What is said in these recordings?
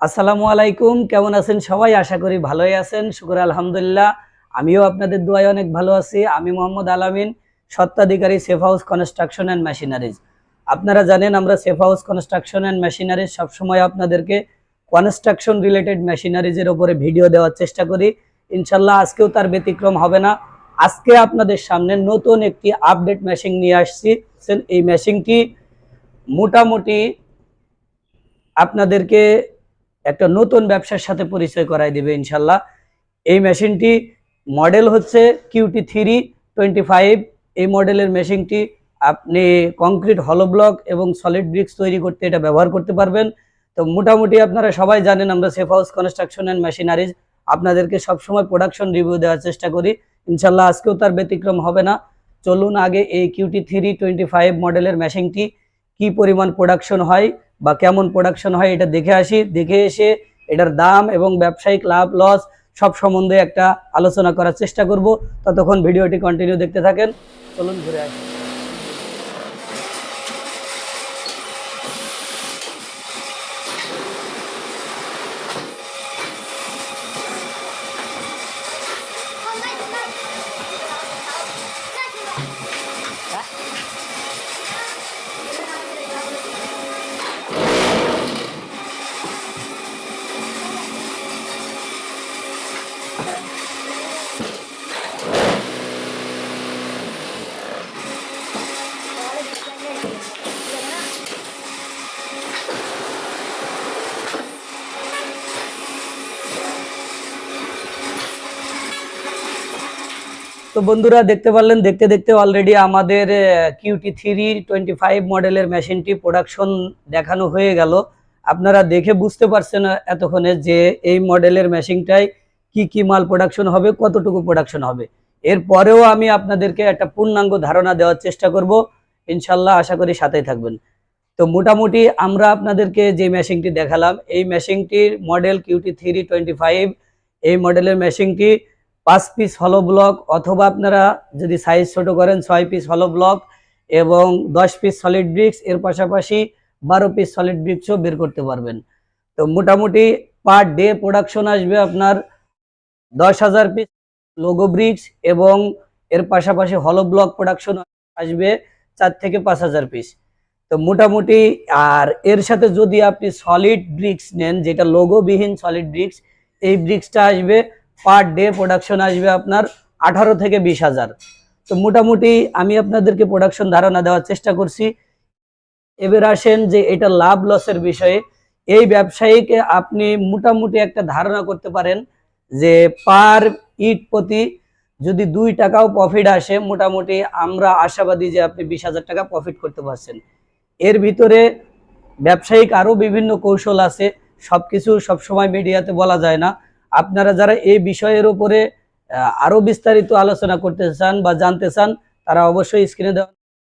আসসালামু আলাইকুম, কেমন আছেন সবাই? আশা করি ভালোই আছেন। শুকুর আলহামদুলিল্লাহ। আমিও আপনাদের দোয়ায় অনেক ভালো আছি। আমি Mohammad Alamin সত্ত্বাধিকারী safe house construction and machineries. আপনারা জানেন আমরা safe house construction and machineries সবসময় আপনাদেরকে কনস্ট্রাকশন রিলেটেড মেশিনারিজের ওপরে ভিডিও দেওয়ার চেষ্টা করি। ইনশাল্লাহ আজকেও তার ব্যতিক্রম হবে না। আজকে আপনাদের সামনে নতুন একটি আপডেট মেশিন নিয়ে আসছি। এই মেশিনটি মোটামুটি আপনাদেরকে একটা নতুন ব্যবসার সাথে পরিচয় করাই দেবে ইনশাল্লাহ। এই মেশিনটি মডেল হচ্ছে কিউটি থ্রি টোয়েন্টি ফাইভ। এই মডেলের মেশিনটি আপনি কংক্রিট হলো ব্লক এবং সলিড ব্রিক্স তৈরি করতে এটা ব্যবহার করতে পারবেন। তো মোটামুটি আপনারা সবাই জানেন আমরা safe house construction and machineries আপনাদেরকে সবসময় প্রোডাকশন রিভিউ দেওয়ার চেষ্টা করি। ইনশাল্লাহ আজকেও তার ব্যতিক্রম হবে না। চলুন আগে এই কিউটি থ্রি টোয়েন্টি ফাইভ মডেলের মেশিনটি কি পরিমাণ প্রোডাকশন হয় বা কেমন প্রোডাকশন হয় এটা দেখে আসি, দেখে এসে এটার দাম এবং ব্যবসায়িক লাভ লস সব সম্বন্ধে একটা আলোচনা করার চেষ্টা করব। ততক্ষণ ভিডিওটি কন্টিনিউ দেখতে থাকেন। চলুন ঘুরে আসি। তো বন্ধুরা দেখতে পারলেন, দেখতে দেখতে অলরেডি আমাদের কিউটি থ্রি টোয়েন্টি ফাইভ মডেলের মেশিনটি প্রোডাকশন দেখানো হয়ে গেল। আপনারা দেখে বুঝতে পারছেন এতক্ষণে যে এই মডেলের মেশিনটাই কি কি মাল প্রোডাকশন হবে, কতটুকু প্রোডাকশন হবে। এরপরেও আমি আপনাদেরকে একটা পূর্ণাঙ্গ ধারণা দেওয়ার চেষ্টা করব। ইনশাল্লাহ আশা করি সাথেই থাকবেন। তো মোটামুটি আমরা আপনাদেরকে যে মেশিনটি দেখালাম, এই মেশিনটির model QT three twenty five এই মডেলের মেশিনটি পাঁচ পিস হলো ব্লক অথবা আপনারা যদি সাইজ ছোট করেন ছয় পিস হলো ব্লক এবং দশ পিস সলিড ব্রিক্স এর পাশাপাশি বারো পিস সলিড ব্রিক্সও বের করতে পারবেন। তো মোটামুটি পার ডে প্রোডাকশন আসবে আপনার দশ হাজার পিস লোগো ব্রিক্স এবং এর পাশাপাশি হলো ব্লক প্রোডাকশন আসবে চার থেকে পাঁচ হাজার পিস তো মোটামুটি আর এর সাথে যদি আপনি সলিড ব্রিক্স নেন, যেটা লোগোবিহীন সলিড ব্রিক্স এই ব্রিক্সটা আসবে পার ডে প্রোডাকশন আসবে আপনার আঠারো থেকে বিশ হাজার। তো মোটামুটি আমি আপনাদেরকে প্রোডাকশন ধারণা দেওয়ার চেষ্টা করছি। এবার আসেন যে এটা লাভ লসের বিষয়ে। এই ব্যবসায়ীকে আপনি মোটামুটি একটা ধারণা করতে পারেন যে পার ইট প্রতি যদি দুই টাকাও প্রফিট আসে, মোটামুটি আমরা আশাবাদী যে আপনি বিশ হাজার টাকা প্রফিট করতে পারছেন। এর ভিতরে ব্যবসায়িক আরও বিভিন্ন কৌশল আছে। সব কিছু সবসময় মিডিয়াতে বলা যায় না। আপনারা যারা এই বিষয়ের উপরে আরও বিস্তারিত আলোচনা করতে চান বা জানতে চান, তারা অবশ্যই স্ক্রিনে দেওয়া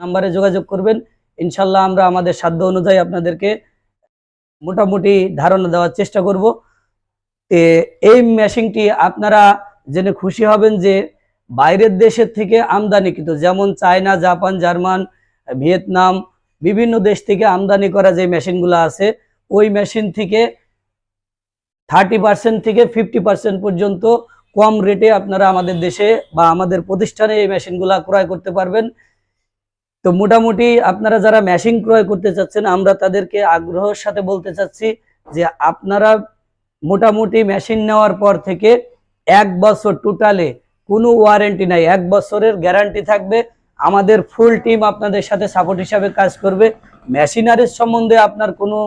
নাম্বারে যোগাযোগ করবেন। ইনশাল্লাহ আমরা আমাদের সাধ্য অনুযায়ী আপনাদেরকে মোটামুটি ধারণা দেওয়ার চেষ্টা করব। এই মেশিনটি আপনারা জেনে খুশি হবেন যে, বাইরের দেশের থেকে আমদানিকৃত যেমন চায়না, জাপান, জার্মান, ভিয়েতনাম, বিভিন্ন দেশ থেকে আমদানি করা যে মেশিনগুলো আছে, ওই মেশিন থেকে থার্টি পার্সেন্ট থেকে ফিফটি পার্সেন্ট পর্যন্ত কম রেটে আপনারা আমাদের দেশে বা আমাদের প্রতিষ্ঠানে এই মেশিনগুলো ক্রয় করতে পারবেন। তো মোটামুটি আপনারা যারা মেশিন ক্রয় করতে চাচ্ছেন, আমরা তাদেরকে আগ্রহের সাথে বলতে চাচ্ছি যে আপনারা মোটামুটি মেশিন নেওয়ার পর থেকে এক বছর টোটালে কোনো ওয়ারেন্টি নাই। এক বছরের গ্যারান্টি থাকবে। আমাদের ফুল টিম আপনাদের সাথে সাপোর্ট হিসাবে কাজ করবে। মেশিনারির সম্বন্ধে আপনার কোনো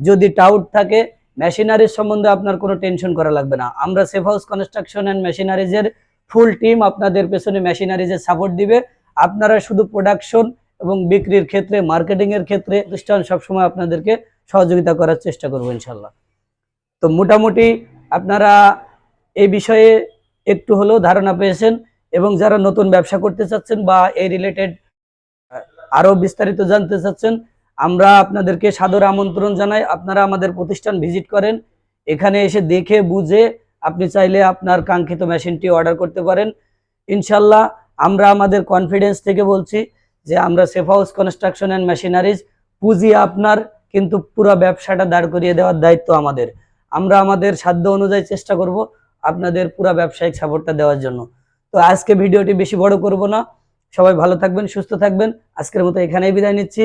যদি ডাউট থাকে মেশিনারিজ সম্বন্ধে আপনার কোনো টেনশন করা লাগবে না। আমরা সেফ হাউস কনস্ট্রাকশন অ্যান্ড মেশিনারিজের ফুল টিম আপনাদের পেছনে মেশিনারিজের সাপোর্ট দিবে। আপনারা শুধু প্রোডাকশন এবং বিক্রির ক্ষেত্রে মার্কেটিং এর ক্ষেত্রে প্রতিষ্ঠান সবসময় আপনাদেরকে সহযোগিতা করার চেষ্টা করব ইনশাল্লাহ তো মোটামুটি আপনারা এই বিষয়ে একটু হলেও ধারণা পেয়েছেন এবং যারা নতুন ব্যবসা করতে চাচ্ছেন বা এই রিলেটেড আরও বিস্তারিত জানতে চাচ্ছেন আমরা আপনাদেরকে সাদর আমন্ত্রণ জানাই। আপনারা আমাদের প্রতিষ্ঠান ভিজিট করেন। এখানে এসে দেখে, বুঝে আপনি চাইলে আপনার কাঙ্ক্ষিত মেশিনটি অর্ডার করতে পারেন। ইনশাল্লাহ আমরা আমাদের কনফিডেন্স থেকে বলছি যে আমরা safe house construction and machineries পুঁজি আপনার, কিন্তু পুরো ব্যবসাটা দাঁড় করিয়ে দেওয়ার দায়িত্ব আমাদের। আমরা আমাদের সাধ্য অনুযায়ী চেষ্টা করব আপনাদের পুরো ব্যবসায়িক সাপোর্টটা দেওয়ার জন্য। তো আজকে ভিডিওটি বেশি বড় করব না। সবাই ভালো থাকবেন, সুস্থ থাকবেন। আজকের মতো এখানেই বিদায় নিচ্ছি।